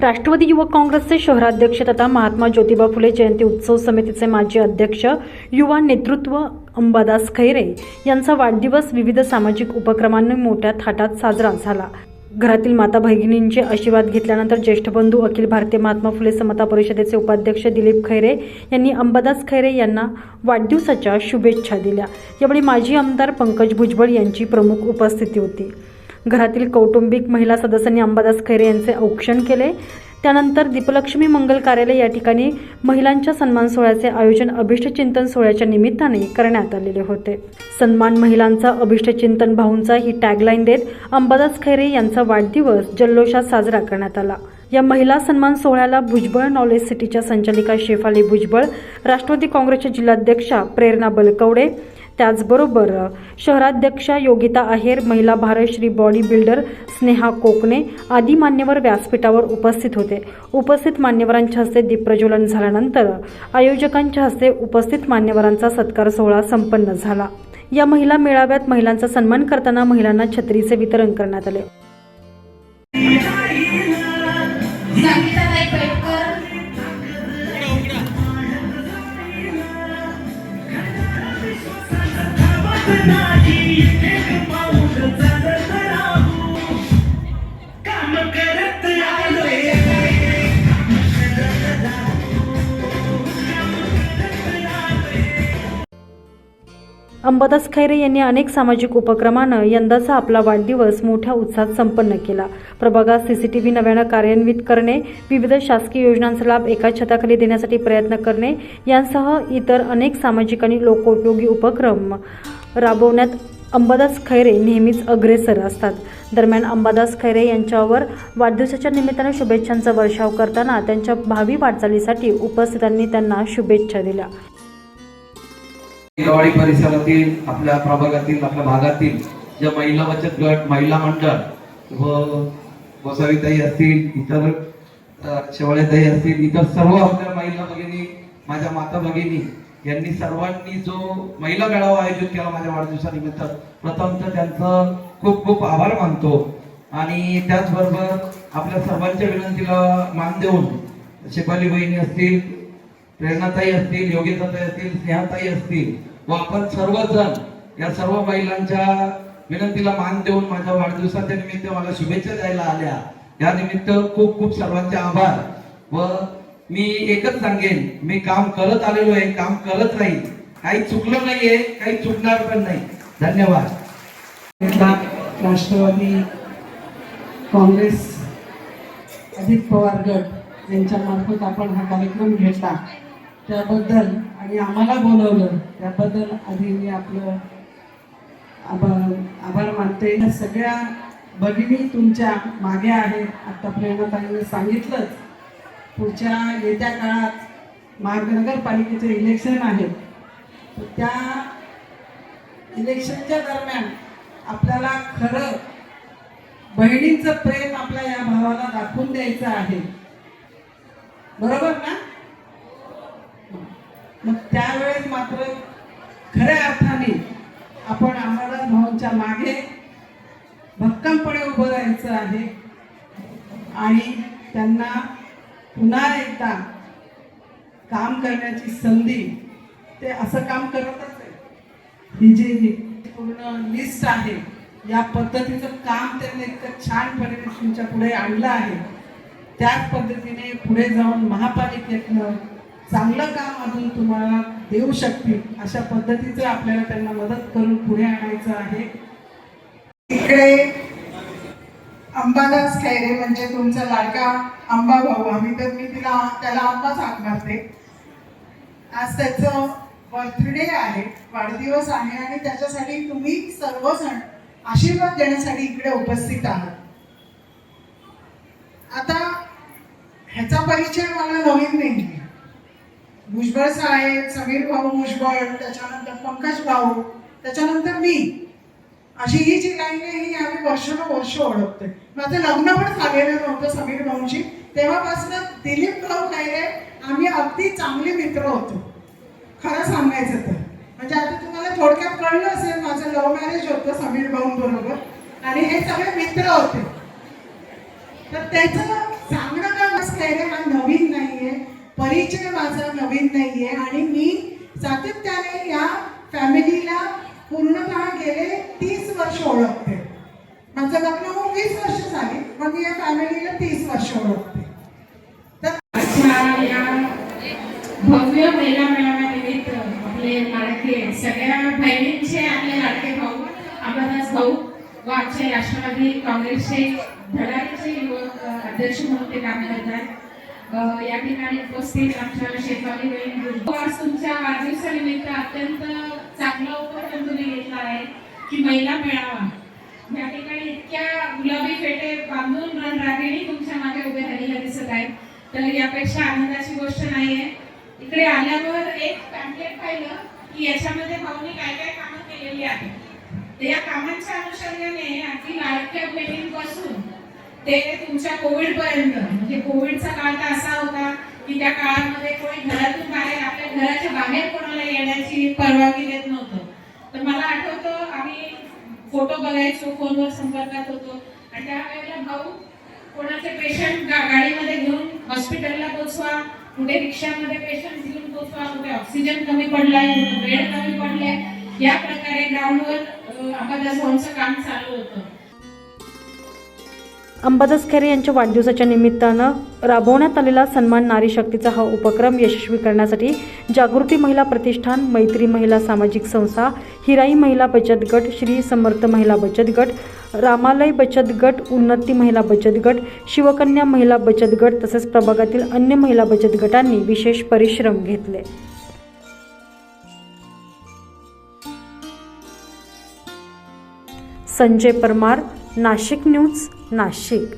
राष्ट्रवादी युवक काँग्रेसचे शहराध्यक्ष तथा महात्मा ज्योतिबा फुले जयंती उत्सव समितीचे माजी अध्यक्ष युवा नेतृत्व अंबादास खैरे यांचा वाढदिवस विविध सामाजिक उपक्रमांनी मोठ्या थाटात साजरा झाला. घरातील माता भगिनींचे आशीर्वाद घेतल्यानंतर ज्येष्ठ बंधू अखिल भारतीय महात्मा फुले समता परिषदेचे उपाध्यक्ष दिलीप खैरे यांनी अंबादास खैरे यांना वाढदिवसाच्या शुभेच्छा दिल्या. यावेळी माजी आमदार पंकज भुजबळ यांची प्रमुख उपस्थिती होती. घरातील कौटुंबिक महिला सदस्यांनी अंबादास खैरे यांचे औक्षण केले. त्यानंतर दीपलक्ष्मी मंगल कार्यालय या ठिकाणी महिलांच्या सन्मान सोहळ्याचे आयोजन अभिष्टचिंतन सोहळ्याच्या निमित्ताने करण्यात आलेले होते. सन्मान महिलांचा अभिष्टचिंतन भाऊंचा ही टॅगलाईन देत अंबादास खैरे यांचा वाढदिवस जल्लोषात साजरा करण्यात आला. या महिला सन्मान सोहळ्याला भुजबळ नॉलेज सिटीच्या संचालिका शेफाली भुजबळ राष्ट्रवादी काँग्रेसच्या जिल्हाध्यक्षा प्रेरणा बलकवडे त्याचबरोबर शहराध्यक्षा योगिता आहेर महिला भारतश्री बॉडी बिल्डर स्नेहा कोकणे आदी मान्यवर व्यासपीठावर उपस्थित होते. उपस्थित मान्यवरांच्या हस्ते दीपप्रज्वलन झाल्यानंतर आयोजकांच्या हस्ते उपस्थित मान्यवरांचा सत्कार सोहळा संपन्न झाला. या महिला मेळाव्यात महिलांचा सन्मान करताना महिलांना छत्रीचे वितरण करण्यात आले. अंबादास खैरे यांनी अनेक सामाजिक उपक्रमानं यंदाचा आपला वाढदिवस मोठ्या उत्साहात संपन्न केला. प्रभागात सीसीटीव्ही नव्यानं कार्यान्वित करणे विविध शासकीय योजनांचा लाभ एका छताखाली देण्यासाठी प्रयत्न करणे यांसह इतर अनेक सामाजिक आणि लोकोपयोगी उपक्रम राबवण्यात अंबादास खैरे नेहमीच अग्रेसर असतात. दरम्यान अंबादास खैरे यांच्यावर वाढदिवसाच्या निमित्तानं शुभेच्छांचा वर्षाव करताना त्यांच्या भावी वाटचालीसाठी उपस्थितांनी त्यांना शुभेच्छा दिल्या. दिवाळी परिसरातील आपल्या प्रभागातील आपल्या भागातील ज्या महिला बचत गट महिला मंडळ व गोसावीताई असतील इतर अ, शेवाळेताई असतील इतर सर्व आपल्या महिला भगिनी माझ्या माता भगिनी यांनी सर्वांनी जो महिला मेळावा आयोजित केला माझ्या वाढदिवसानिमित्त प्रथम तर त्यांचं खूप खूप आभार मानतो. आणि त्याचबरोबर आपल्या सर्वांच्या विनंतीला मान देऊन शेपाली बहिणी असतील प्रेरणाताई असतील योगिताताई असतील स्नेहाताई असतील व आपण सर्वजण या सर्व महिलांच्या विनंतीला मान देऊन माझ्या वाढदिवसाच्या निमित्त मला शुभेच्छा द्यायला आल्या. या निमित्त खूप खूप सर्वांचे आभार. व मी एकच सांगेन मी काम करत आलेलो आहे काम करत राहील काही चुकलं नाहीये काही चुकणार पण नाही. धन्यवाद. राष्ट्रवादी काँग्रेस अजित पवार गट यांच्या मार्फत आपण हा कार्यक्रम घेतला. त्याबद्दल आणि आम्हाला बोलवलं त्याबद्दल आधी मी आपलं आभार आभार मानते. या सगळ्या भगिनी तुमच्या मागे आहेत. आता प्रेरणाताईने सांगितलंच पुढच्या येत्या काळात महानगरपालिकेचे इलेक्शन आहेत. तर त्या इलेक्शनच्या दरम्यान आपल्याला खरं बहिणींचं प्रेम आपल्या या भावाला दाखवून द्यायचं आहे. बरोबर ना? मग त्यावेळेस मात्र खऱ्या अर्थाने आपण आम्हाला भाऊंच्या मागे भक्कमपणे उभं राहायचं आहे. आणि त्यांना पुन्हा एकदा काम करण्याची संधी ते असं काम करतच आहे ही जी पूर्ण लिस्ट आहे या पद्धतीचं काम त्यांनी इतकं छानपणे तुमच्यापुढे आणलं आहे. त्याच पद्धतीने पुढे जाऊन महापालिकेतनं चांगलं काम अजून तुम्हाला देऊ शकतील. अशा पद्धतीचे आपल्याला त्यांना मदत करून पुढे आणायचं आहे. इकडे अंबादास खैरे म्हणजे तुमचा लाडका आंबा भाऊ. आम्ही तर मी तिला त्याला आंबाच हाक मारते आज त्याचं बर्थडे आहे वाढदिवस आहे आणि त्याच्यासाठी तुम्ही सर्वजण आशीर्वाद देण्यासाठी इकडे उपस्थित आहात. आता ह्याचा परिचय मला नवीन नाही भुजबळ साहेब समीर भाऊ भुजबळ त्याच्यानंतर पंकज भाऊ त्याच्यानंतर मी. अशी ही जी लाईन आहे ही आम्ही वर्षानुवर्ष ओळखतोय. माझं लग्न पण झालेलं नव्हतं समीर भाऊंशी. तेव्हापासून दिलीप भाऊ खैरे आम्ही अगदी चांगले मित्र होतो. खरं सांगायचं तर. म्हणजे आता तुम्हाला थोडक्यात कळलं असेल माझं लव्ह मॅरेज होतं समीर भाऊंबरोबर आणि हे सगळे मित्र होते. तर त्याचं परिचय माझा नवीन नाहीये आणि मी सातत्याने या फॅमिलीला पूर्णतः गेले तीस वर्ष ओळखते. माझं लग्न होऊन वीस वर्ष झाली मग मी या फॅमिलीला तीस वर्ष ओळखते. भव्य महिला मेळाव्यानिमित्त आपले लाडके सगळ्या बहिणींचे आपले लाडके भाऊ अंबादास भाऊ व आमचे राष्ट्रवादी काँग्रेसचे धडाडीचे युवक अध्यक्ष म्हणून ते काम करतात. या ठिकाणी उपस्थित आमच्या शेफाली बहीण आज तुमच्या वाढदिवसानिमित्त अत्यंत चांगला उपक्रम तुम्ही घेतला आहे की महिला मेळावा. या ठिकाणी इतक्या गुलाबी फेटे बांधून रणरागिणी तुमच्या मागे उभे राहिलेल्या दिसत आहेत. तर यापेक्षा आनंदाची गोष्ट नाहीये. इकडे आल्यावर एक पॅम्पलेट पाहिलं की याच्यामध्ये भाऊनी काय काय कामं केलेली आहेत. या कामांच्या अनुषंगाने अगदी लाडक्या बहिणींपासून ते तुमच्या कोविड पर्यंत म्हणजे कोविडचा काळ तर असा होता की त्या काळामध्ये कोणी घरातून बाहेर आपल्या घराच्या बाहेर कोणाला येण्याची परवानगी देत नव्हतं. तर मला आठवतं आम्ही फोटो बघायचो फोनवर संपर्कात होतो. आणि त्यावेळेला भाऊ कोणाचे पेशंट गाडीमध्ये घेऊन हॉस्पिटलला पोचवा कुठे रिक्षामध्ये पेशंट घेऊन पोचवा कुठे ऑक्सिजन कमी पडलाय वेळ बेड कमी पडलाय. या प्रकारे ग्राउंडवर अंबादास भाऊंचं काम चालू होतं. अंबादास खैरे यांच्या वाढदिवसाच्या निमित्तानं राबवण्यात आलेला सन्मान नारी शक्तीचा हा उपक्रम यशस्वी करण्यासाठी जागृती महिला प्रतिष्ठान मैत्री महिला सामाजिक संस्था हिराई महिला बचत गट श्री समर्थ महिला बचत गट रामालय बचत गट उन्नती महिला बचत गट शिवकन्या महिला बचत गट तसेच प्रभागातील अन्य महिला बचत गटांनी विशेष परिश्रम घेतले. संजय परमार नाशिक न्यूज नाशिक.